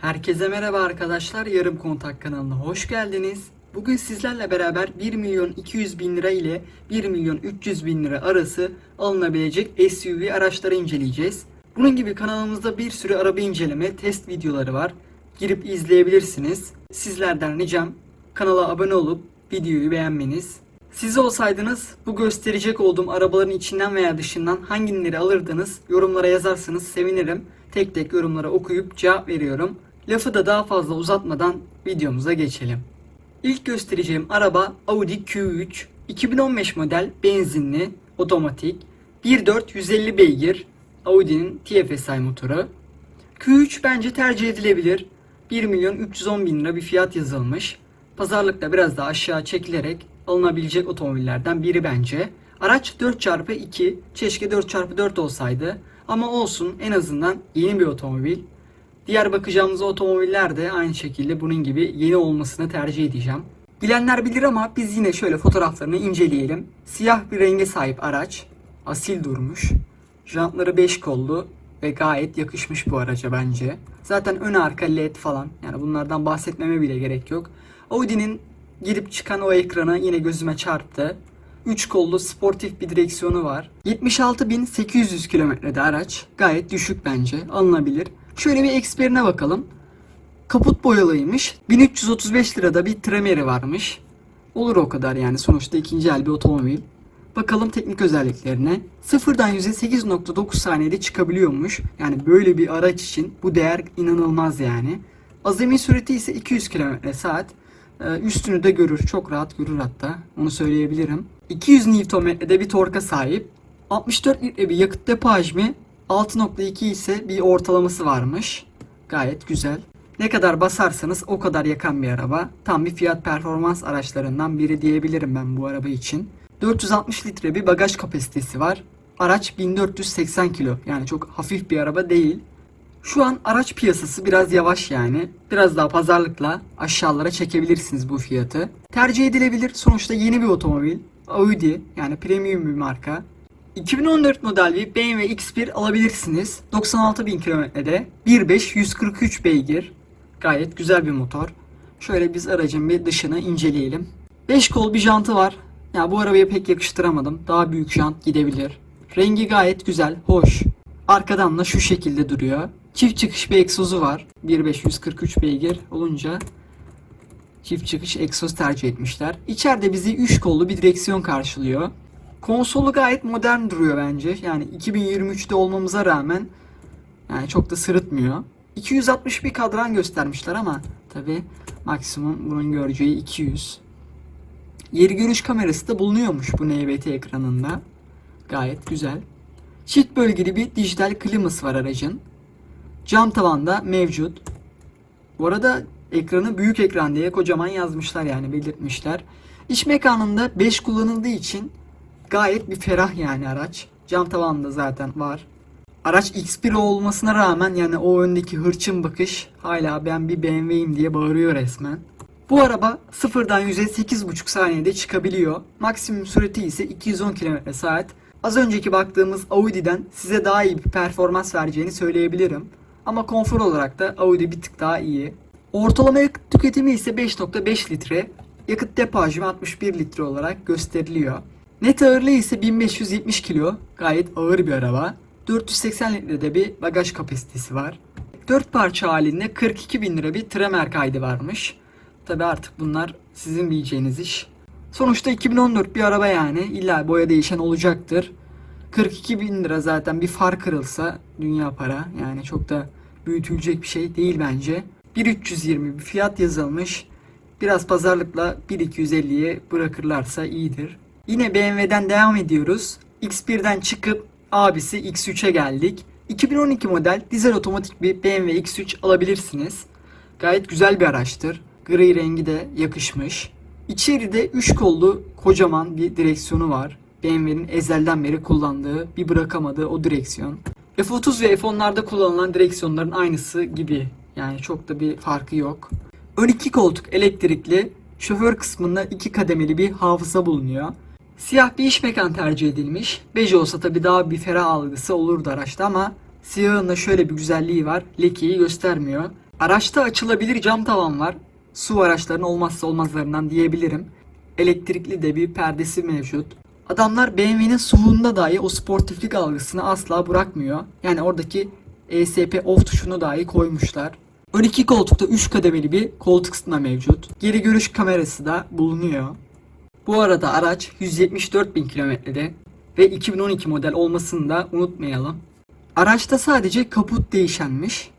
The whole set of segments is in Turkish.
Herkese merhaba arkadaşlar. Yarım Kontak kanalına hoş geldiniz. Bugün sizlerle beraber 1 milyon 200 bin lira ile 1 milyon 300 bin lira arası alınabilecek SUV araçları inceleyeceğiz. Bunun gibi kanalımızda bir sürü araba inceleme, test videoları var. Girip izleyebilirsiniz. Sizlerden ricam kanala abone olup videoyu beğenmeniz. Siz olsaydınız bu gösterecek olduğum arabaların içinden veya dışından hangileri alırdınız yorumlara yazarsanız sevinirim. Tek tek yorumlara okuyup cevap veriyorum. Lafı da daha fazla uzatmadan videomuza geçelim. İlk göstereceğim araba Audi Q3 2015 model benzinli otomatik 1.4 150 beygir Audi'nin TFSI motoru. Q3 bence tercih edilebilir. 1 milyon 310 bin lira bir fiyat yazılmış. Pazarlıkta biraz daha aşağı çekilerek alınabilecek otomobillerden biri bence. Araç 4x2, keşke 4x4 olsaydı. Ama olsun en azından yeni bir otomobil. Diğer bakacağımız otomobiller de aynı şekilde bunun gibi yeni olmasını tercih edeceğim. Bilenler bilir ama biz yine şöyle fotoğraflarını inceleyelim. Siyah bir renge sahip araç. Asil durmuş. Jantları 5 kollu ve gayet yakışmış bu araca bence. Zaten ön arka led falan yani bunlardan bahsetmeme bile gerek yok. Audi'nin girip çıkan o ekrana yine gözüme çarptı. 3 kollu sportif bir direksiyonu var. 76.800 kilometrede araç. Gayet düşük bence. Alınabilir. Şöyle bir eksperine bakalım. Kaput boyalıymış. 1335 lirada bir tremeri varmış. Olur o kadar yani sonuçta ikinci el bir otomobil. Bakalım teknik özelliklerine. Sıfırdan 100'e 8.9 saniyede çıkabiliyormuş. Yani böyle bir araç için bu değer inanılmaz yani. Azami süreti ise 200 km saat. Ee, Üstünü de görür. Çok rahat görür hatta. Onu söyleyebilirim. 200 Nm'de bir torka sahip. 64 litre bir yakıt depo hacmi. 6.2 ise bir ortalaması varmış. Gayet güzel. Ne kadar basarsanız o kadar yakan bir araba. Tam bir fiyat performans araçlarından biri diyebilirim ben bu araba için. 460 litre bir bagaj kapasitesi var. Araç 1480 kilo. Yani çok hafif bir araba değil. Şu an araç piyasası biraz yavaş yani. Biraz daha pazarlıkla aşağılara çekebilirsiniz bu fiyatı. Tercih edilebilir. Sonuçta yeni bir otomobil. Audi yani premium bir marka. 2014 model bir BMW X1 alabilirsiniz. 96.000 kilometrede. 1.5 143 beygir. Gayet güzel bir motor. Şöyle biz aracın bir dışını inceleyelim. 5 kol bir jantı var. Ya bu arabaya pek yakıştıramadım. Daha büyük jant gidebilir. Rengi gayet güzel, hoş. Arkadan da şu şekilde duruyor. Çift çıkış bir egzozu var. 1.543 beygir olunca çift çıkış egzoz tercih etmişler. İçeride bizi 3 kollu bir direksiyon karşılıyor. Konsolu gayet modern duruyor bence. Yani 2023'te olmamıza rağmen yani çok da sırıtmıyor. 260 bir kadran göstermişler ama tabi maksimum bunun göreceği 200. Yeri görüş kamerası da bulunuyormuş bu NVT ekranında. Gayet güzel. Çift bölgeli bir dijital kliması var aracın. Cam tavanda mevcut. Bu arada ekranı büyük ekran diye kocaman yazmışlar yani belirtmişler. İç mekanında 5 kullanıldığı için gayet bir ferah yani araç. Cam tavanında zaten var. Araç X1 olmasına rağmen yani o öndeki hırçın bakış hala ben bir BMW'yim diye bağırıyor resmen. Bu araba sıfırdan 100'e 8.5 saniyede çıkabiliyor. Maksimum süreti ise 210 km saat. Az önceki baktığımız Audi'den size daha iyi bir performans vereceğini söyleyebilirim. Ama konfor olarak da Audi bir tık daha iyi. Ortalama yakıt tüketimi ise 5.5 litre. Yakıt depo hacmi 61 litre olarak gösteriliyor. Net ağırlığı ise 1570 kilo. Gayet ağır bir araba. 480 litrede bir bagaj kapasitesi var. 4 parça halinde 42 bin lira bir tremer kaydı varmış. Tabi artık bunlar sizin bileceğiniz iş. Sonuçta 2014 bir araba yani. İlla boya değişen olacaktır. 42 bin lira zaten bir far kırılsa dünya para. Yani çok da büyütülecek bir şey değil bence. 1320 bir fiyat yazılmış. Biraz pazarlıkla 1250'ye bırakırlarsa iyidir. Yine BMW'den devam ediyoruz. X1'den çıkıp abisi X3'e geldik. 2012 model dizel otomatik bir BMW X3 alabilirsiniz. Gayet güzel bir araçtır. Gri rengi de yakışmış. İçeride 3 kollu kocaman bir direksiyonu var. BMW'nin ezelden beri kullandığı, bir bırakamadığı o direksiyon. F30 ve F10'larda kullanılan direksiyonların aynısı gibi. Yani çok da bir farkı yok. Ön iki koltuk elektrikli, şoför kısmında iki kademeli bir hafıza bulunuyor. Siyah bir iş mekan tercih edilmiş. Bej olsa tabi daha bir ferah algısı olurdu araçta ama siyahın da şöyle bir güzelliği var. Lekeyi göstermiyor. Araçta açılabilir cam tavan var. Su araçlarının olmazsa olmazlarından diyebilirim. Elektrikli de bir perdesi mevcut. Adamlar BMW'nin SUV'unda dahi o sportiflik algısını asla bırakmıyor. Yani oradaki ESP off tuşunu dahi koymuşlar. Ön iki koltukta 3 kademeli bir koltuk ısıtma mevcut. Geri görüş kamerası da bulunuyor. Bu arada araç 174 bin kilometrede ve 2012 model olmasını da unutmayalım. Araçta sadece kaput değişenmiş.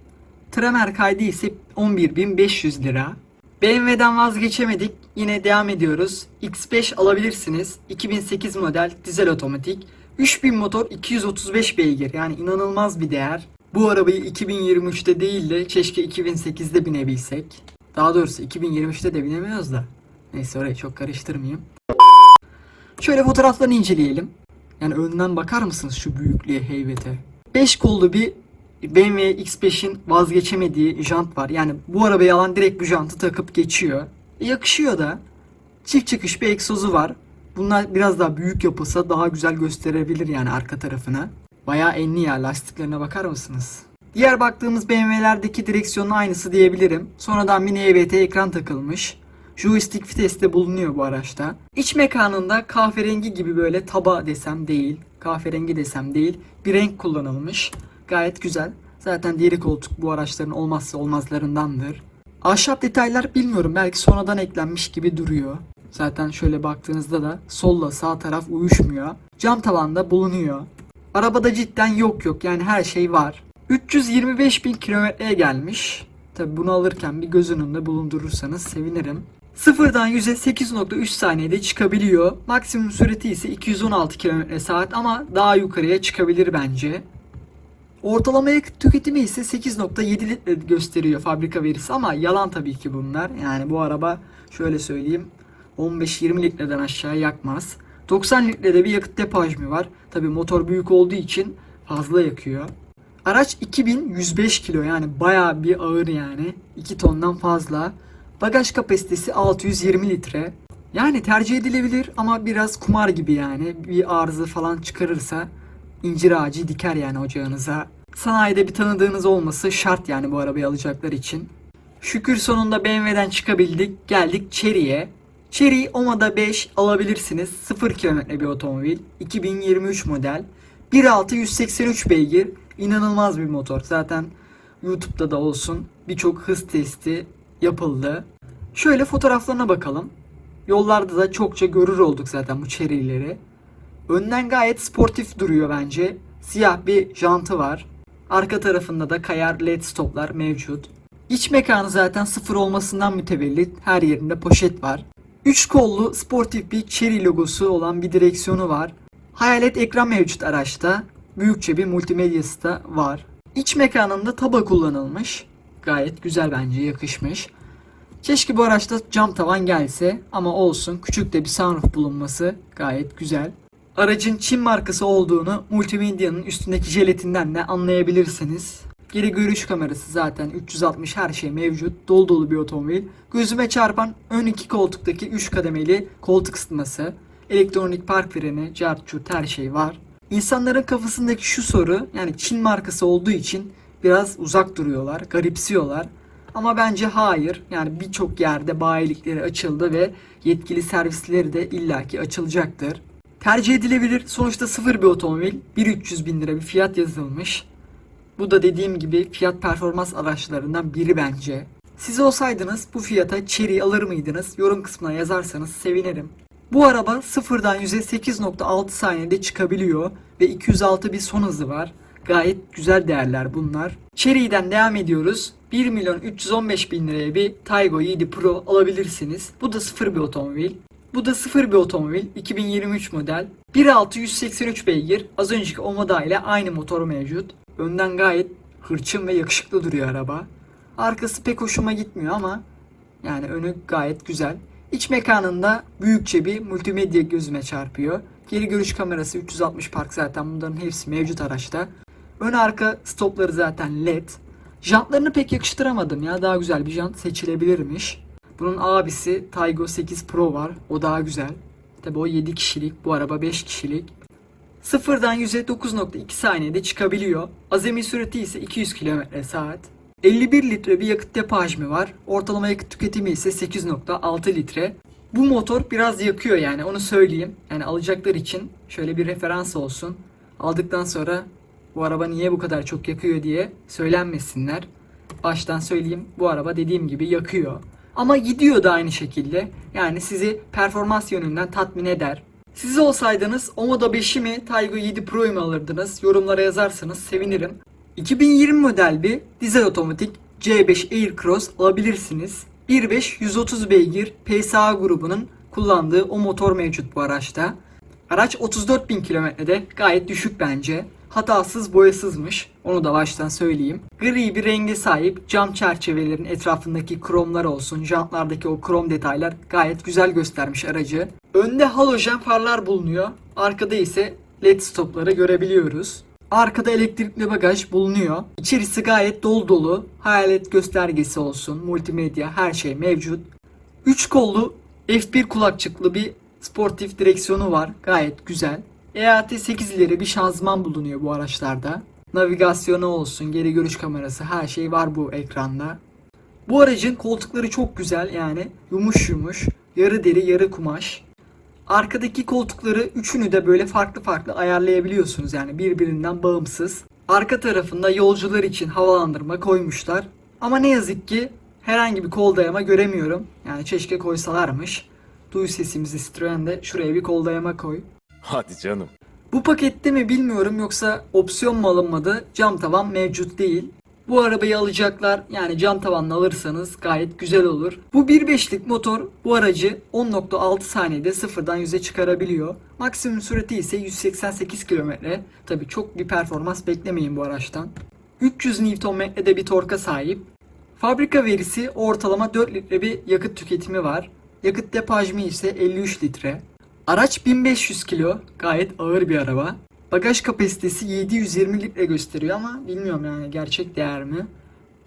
Tremer kaydı ise 11.500 lira. BMW'den vazgeçemedik. Yine devam ediyoruz. X5 alabilirsiniz. 2008 model dizel otomatik. 3000 motor 235 beygir. Yani inanılmaz bir değer. Bu arabayı 2023'te değil de keşke 2008'de binebilsek. Daha doğrusu 2023'te de binemiyoruz da. Neyse orayı çok karıştırmayayım. Şöyle fotoğraflarını inceleyelim. Yani önden bakar mısınız şu büyüklüğe, heybete? 5 kollu bir BMW X5'in vazgeçemediği jant var. Yani bu arabayı alan direkt bu jantı takıp geçiyor. E, yakışıyor da. Çift çıkış bir egzozu var. Bunlar biraz daha büyük yapılsa daha güzel gösterebilir yani arka tarafını. Bayağı enli ya lastiklerine bakar mısınız? Diğer baktığımız BMW'lerdeki direksiyonun aynısı diyebilirim. Sonradan mini EBT ekran takılmış. Joystick vites de bulunuyor bu araçta. İç mekanında kahverengi gibi böyle taba desem değil, kahverengi desem değil bir renk kullanılmış. Gayet güzel. Zaten deri koltuk bu araçların olmazsa olmazlarındandır. Ahşap detaylar bilmiyorum belki sonradan eklenmiş gibi duruyor. Zaten şöyle baktığınızda da solla sağ taraf uyuşmuyor. Cam tavanda bulunuyor. Arabada cidden yok yok yani her şey var. 325 bin kilometreye gelmiş. Tabi bunu alırken bir göz önünde bulundurursanız sevinirim. Sıfırdan 100'e 8.3 saniyede çıkabiliyor. Maksimum süreti ise 216 km saat ama daha yukarıya çıkabilir bence. Ortalama yakıt tüketimi ise 8.7 litre gösteriyor fabrika verisi ama yalan tabii ki bunlar. Yani bu araba şöyle söyleyeyim 15-20 litreden aşağı yakmaz. 90 litrede bir yakıt depo hacmi var. Tabii motor büyük olduğu için fazla yakıyor. Araç 2105 kilo yani bayağı bir ağır yani. 2 tondan fazla. Bagaj kapasitesi 620 litre. Yani tercih edilebilir ama biraz kumar gibi yani. Bir arıza falan çıkarırsa incir ağacı diker yani ocağınıza. Sanayide bir tanıdığınız olması şart yani bu arabayı alacaklar için. Şükür sonunda BMW'den çıkabildik. Geldik Chery'e. Chery Omada 5 alabilirsiniz. 0 kilometre bir otomobil. 2023 model. 1.6 183 beygir. İnanılmaz bir motor. Zaten YouTube'da da olsun birçok hız testi yapıldı. Şöyle fotoğraflarına bakalım. Yollarda da çokça görür olduk zaten bu Chery'leri. Önden gayet sportif duruyor bence. Siyah bir jantı var. Arka tarafında da kayar led stoplar mevcut. İç mekanı zaten sıfır olmasından mütevellit her yerinde poşet var. 3 kollu sportif bir Chery logosu olan bir direksiyonu var. Hayalet ekran mevcut araçta. Büyükçe bir multimedyası da var. İç mekanında taba kullanılmış. Gayet güzel bence yakışmış. Keşke bu araçta cam tavan gelse ama olsun küçük de bir sunroof bulunması gayet güzel. Aracın Çin markası olduğunu multimedyanın üstündeki jeletinden de anlayabilirsiniz. Geri görüş kamerası zaten 360 her şey mevcut. Dolu dolu bir otomobil. Gözüme çarpan ön iki koltuktaki 3 kademeli koltuk ısıtması. Elektronik park freni, cart her şey var. İnsanların kafasındaki şu soru yani Çin markası olduğu için biraz uzak duruyorlar, garipsiyorlar. Ama bence hayır. Yani birçok yerde bayilikleri açıldı ve yetkili servisleri de illaki açılacaktır. Tercih edilebilir. Sonuçta sıfır bir otomobil. 1-300 bin lira bir fiyat yazılmış. Bu da dediğim gibi fiyat performans araçlarından biri bence. Siz olsaydınız bu fiyata Chery alır mıydınız? Yorum kısmına yazarsanız sevinirim. Bu araba sıfırdan 100'e 8.6 saniyede çıkabiliyor ve 206 bir son hızı var. Gayet güzel değerler bunlar. Chery'den devam ediyoruz. 1 milyon 315 bin liraya bir Taygo 7 Pro alabilirsiniz. Bu da sıfır bir otomobil. Bu da sıfır bir otomobil. 2023 model. 1.6 183 beygir. Az önceki Omada ile aynı motor mevcut. Önden gayet hırçın ve yakışıklı duruyor araba. Arkası pek hoşuma gitmiyor ama yani önü gayet güzel. İç mekanında büyükçe bir multimedya gözüme çarpıyor. Geri görüş kamerası 360 park zaten bunların hepsi mevcut araçta. Ön arka stopları zaten led. Jantlarını pek yakıştıramadım ya daha güzel bir jant seçilebilirmiş. Bunun abisi Taygo 8 Pro var. O daha güzel. Tabi o 7 kişilik. Bu araba 5 kişilik. Sıfırdan 100'e 9.2 saniyede çıkabiliyor. Azami sürati ise 200 km saat. 51 litre bir yakıt depo hacmi var. Ortalama yakıt tüketimi ise 8.6 litre. Bu motor biraz yakıyor yani onu söyleyeyim. Yani alacaklar için şöyle bir referans olsun. Aldıktan sonra bu araba niye bu kadar çok yakıyor diye söylenmesinler. Baştan söyleyeyim bu araba dediğim gibi yakıyor. Ama gidiyor da aynı şekilde. Yani sizi performans yönünden tatmin eder. Siz olsaydınız Omoda 5'i mi Taygo 7 Pro'yu mu alırdınız? Yorumlara yazarsanız sevinirim. 2020 model bir dizel otomatik C5 Aircross alabilirsiniz. 1.5 130 beygir PSA grubunun kullandığı o motor mevcut bu araçta. Araç 34.000 kilometrede gayet düşük bence. Hatasız boyasızmış. Onu da baştan söyleyeyim. Gri bir renge sahip cam çerçevelerin etrafındaki kromlar olsun, jantlardaki o krom detaylar gayet güzel göstermiş aracı. Önde halojen farlar bulunuyor. Arkada ise led stopları görebiliyoruz. Arkada elektrikli bagaj bulunuyor. İçerisi gayet dolu dolu. Hayalet göstergesi olsun, multimedya her şey mevcut. 3 kollu F1 kulakçıklı bir sportif direksiyonu var. Gayet güzel. EAT 8 ileri bir şanzıman bulunuyor bu araçlarda. Navigasyonu olsun, geri görüş kamerası her şey var bu ekranda. Bu aracın koltukları çok güzel yani yumuş yumuş, yarı deri yarı kumaş. Arkadaki koltukları üçünü de böyle farklı farklı ayarlayabiliyorsunuz yani birbirinden bağımsız. Arka tarafında yolcular için havalandırma koymuşlar. Ama ne yazık ki herhangi bir kol dayama göremiyorum. Yani keşke koysalarmış. Duy sesimizi Citroen'de şuraya bir kol dayama koy. Hadi canım. Bu pakette mi bilmiyorum yoksa opsiyon mu alınmadı? Cam tavan mevcut değil. Bu arabayı alacaklar yani cam tavanla alırsanız gayet güzel olur. Bu 1.5'lik motor bu aracı 10.6 saniyede sıfırdan 100'e çıkarabiliyor. Maksimum sürati ise 188 km. Tabi çok bir performans beklemeyin bu araçtan. 300 Nm'de bir torka sahip. Fabrika verisi ortalama 4 litre bir yakıt tüketimi var. Yakıt depo hacmi ise 53 litre. Araç 1500 kilo, gayet ağır bir araba. Bagaj kapasitesi 720 litre gösteriyor ama bilmiyorum yani gerçek değer mi?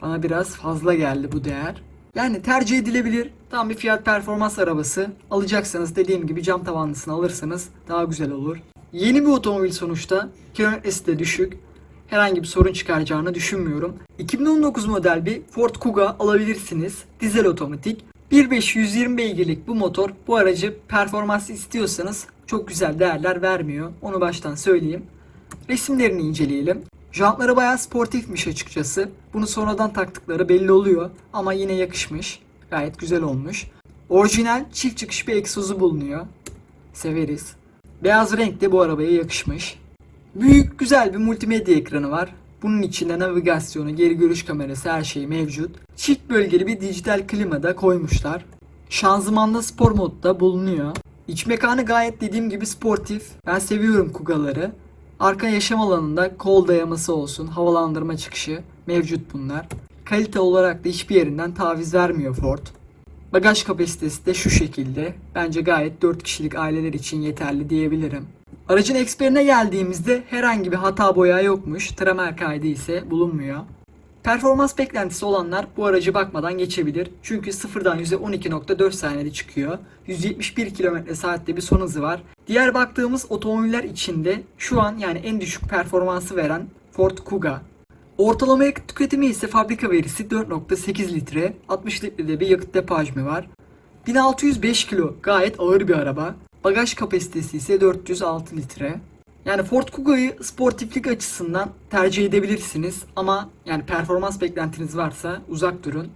Bana biraz fazla geldi bu değer. Yani tercih edilebilir. Tam bir fiyat performans arabası. Alacaksanız dediğim gibi cam tavanlısını alırsanız daha güzel olur. Yeni bir otomobil sonuçta. Kilometresi de düşük. Herhangi bir sorun çıkaracağını düşünmüyorum. 2019 model bir Ford Kuga alabilirsiniz. Dizel otomatik. 1.5 120 beygirlik bu motor bu aracı performans istiyorsanız çok güzel değerler vermiyor. Onu baştan söyleyeyim. Resimlerini inceleyelim. Jantları bayağı sportifmiş açıkçası. Bunu sonradan taktıkları belli oluyor ama yine yakışmış. Gayet güzel olmuş. Orijinal çift çıkış bir egzozu bulunuyor. Severiz. Beyaz renk de bu arabaya yakışmış. Büyük güzel bir multimedya ekranı var. Bunun içinde navigasyonu, geri görüş kamerası her şey mevcut. Çift bölgeli bir dijital klima da koymuşlar. Şanzımanda spor modda bulunuyor. İç mekanı gayet dediğim gibi sportif. Ben seviyorum Kuga'ları. Arka yaşam alanında kol dayaması olsun, havalandırma çıkışı mevcut bunlar. Kalite olarak da hiçbir yerinden taviz vermiyor Ford. Bagaj kapasitesi de şu şekilde. Bence gayet 4 kişilik aileler için yeterli diyebilirim. Aracın eksperine geldiğimizde herhangi bir hata boya yokmuş. Tramer kaydı ise bulunmuyor. Performans beklentisi olanlar bu aracı bakmadan geçebilir. Çünkü sıfırdan 100'e 12.4 saniyede çıkıyor. 171 km saatte bir son hızı var. Diğer baktığımız otomobiller içinde şu an yani en düşük performansı veren Ford Kuga. Ortalama yakıt tüketimi ise fabrika verisi 4.8 litre, 60 litrede bir yakıt depo hacmi var. 1605 kilo gayet ağır bir araba. Bagaj kapasitesi ise 406 litre. Yani Ford Kuga'yı sportiflik açısından tercih edebilirsiniz ama yani performans beklentiniz varsa uzak durun.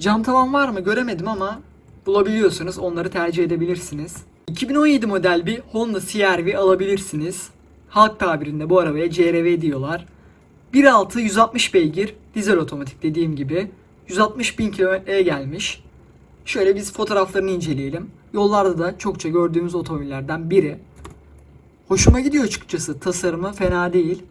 Cam tavan var mı göremedim ama bulabiliyorsanız onları tercih edebilirsiniz. 2017 model bir Honda CR-V alabilirsiniz. Halk tabirinde bu arabaya CR-V diyorlar. 1.6 160 beygir dizel otomatik dediğim gibi 160 bin kilometreye gelmiş. Şöyle biz fotoğraflarını inceleyelim. Yollarda da çokça gördüğümüz otomobillerden biri. Hoşuma gidiyor açıkçası. Tasarımı fena değil.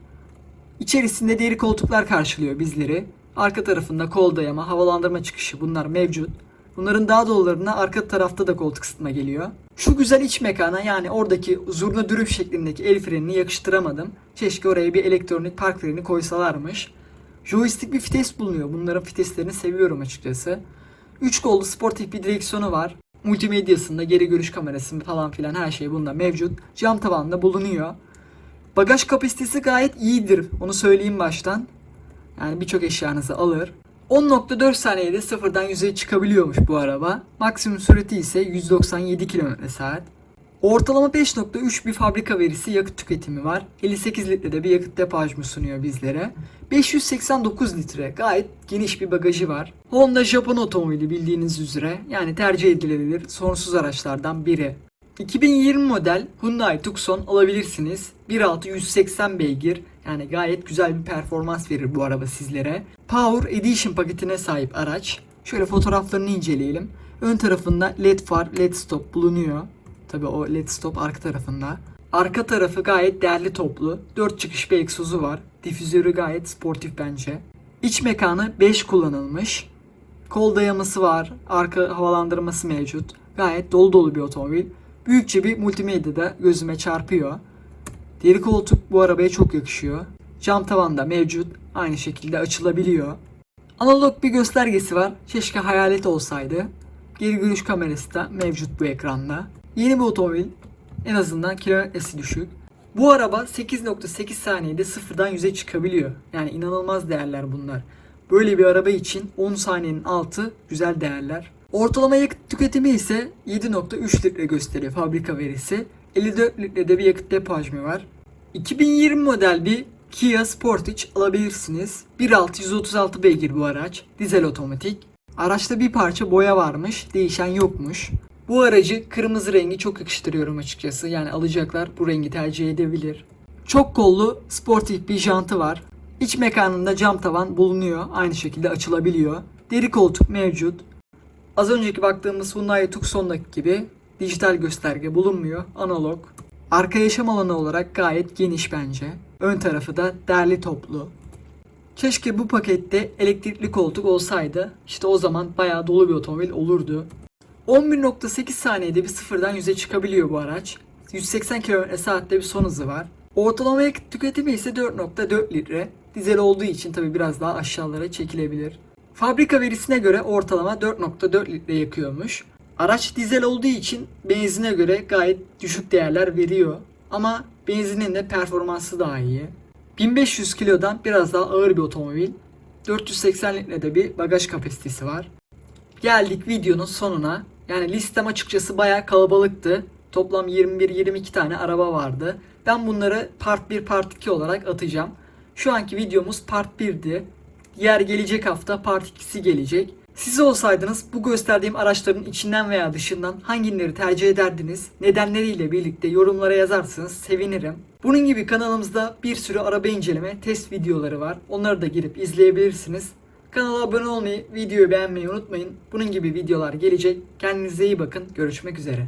İçerisinde deri koltuklar karşılıyor bizleri. Arka tarafında kol dayama, havalandırma çıkışı bunlar mevcut. Bunların daha dolularına arka tarafta da koltuk ısıtma geliyor. Şu güzel iç mekana yani oradaki zurna dürüm şeklindeki el frenini yakıştıramadım. Keşke oraya bir elektronik park freni koysalarmış. Joystick bir vites bulunuyor. Bunların viteslerini seviyorum açıkçası. 3 kollu sportif bir direksiyonu var. Multimedyasında geri görüş kamerası falan filan her şey bunda mevcut. Cam tavanında bulunuyor. Bagaj kapasitesi gayet iyidir. Onu söyleyeyim baştan. Yani birçok eşyanızı alır. 10.4 saniyede sıfırdan 100'e çıkabiliyormuş bu araba. Maksimum sürati ise 197 km saat. Ortalama 5.3 bir fabrika verisi yakıt tüketimi var. 58 litrede bir yakıt depo hacmi sunuyor bizlere. 589 litre gayet geniş bir bagajı var. Honda Japon otomobili bildiğiniz üzere yani tercih edilebilir sonsuz araçlardan biri. 2020 model Hyundai Tucson alabilirsiniz. 1.6 180 beygir yani gayet güzel bir performans verir bu araba sizlere. Power Edition paketine sahip araç. Şöyle fotoğraflarını inceleyelim. Ön tarafında led far, led stop bulunuyor. Tabi o led stop arka tarafında. Arka tarafı gayet değerli toplu. 4 çıkış bir egzozu var. Difüzörü gayet sportif bence. İç mekanı 5 kullanılmış. Kol dayaması var. Arka havalandırması mevcut. Gayet dolu dolu bir otomobil. Büyükçe bir multimedya da gözüme çarpıyor. Deri koltuk bu arabaya çok yakışıyor. Cam tavan da mevcut. Aynı şekilde açılabiliyor. Analog bir göstergesi var. Keşke hayalet olsaydı. Geri görüş kamerası da mevcut bu ekranda. Yeni bir otomobil. En azından kilometresi düşük. Bu araba 8.8 saniyede sıfırdan 100'e çıkabiliyor. Yani inanılmaz değerler bunlar. Böyle bir araba için 10 saniyenin altı güzel değerler. Ortalama yakıt tüketimi ise 7.3 litre gösteriyor fabrika verisi. 54 litrede bir yakıt depo hacmi var. 2020 model bir Kia Sportage alabilirsiniz. 1.6 136 beygir bu araç. Dizel otomatik. Araçta bir parça boya varmış. Değişen yokmuş. Bu aracı kırmızı rengi çok yakıştırıyorum açıkçası. Yani alacaklar bu rengi tercih edebilir. Çok kollu sportif bir jantı var. İç mekanında cam tavan bulunuyor. Aynı şekilde açılabiliyor. Deri koltuk mevcut. Az önceki baktığımız Hyundai Tucson'daki gibi dijital gösterge bulunmuyor. Analog. Arka yaşam alanı olarak gayet geniş bence. Ön tarafı da derli toplu. Keşke bu pakette elektrikli koltuk olsaydı. İşte o zaman bayağı dolu bir otomobil olurdu. 11.8 saniyede bir sıfırdan 100'e çıkabiliyor bu araç. 180 km saatte bir son hızı var. Ortalama yakıt tüketimi ise 4.4 litre. Dizel olduğu için tabi biraz daha aşağılara çekilebilir. Fabrika verisine göre ortalama 4.4 litre yakıyormuş. Araç dizel olduğu için benzine göre gayet düşük değerler veriyor. Ama benzinin de performansı daha iyi. 1500 kilodan biraz daha ağır bir otomobil. 480 litrede bir bagaj kapasitesi var. Geldik videonun sonuna. Yani listem açıkçası bayağı kalabalıktı. Toplam 21-22 tane araba vardı. Ben bunları part 1 part 2 olarak atacağım. Şu anki videomuz part 1'di. Diğer gelecek hafta part 2'si gelecek. Siz olsaydınız bu gösterdiğim araçların içinden veya dışından hangileri tercih ederdiniz? Nedenleriyle birlikte yorumlara yazarsanız sevinirim. Bunun gibi kanalımızda bir sürü araba inceleme test videoları var. Onları da girip izleyebilirsiniz. Kanala abone olmayı, videoyu beğenmeyi unutmayın. Bunun gibi videolar gelecek. Kendinize iyi bakın. Görüşmek üzere.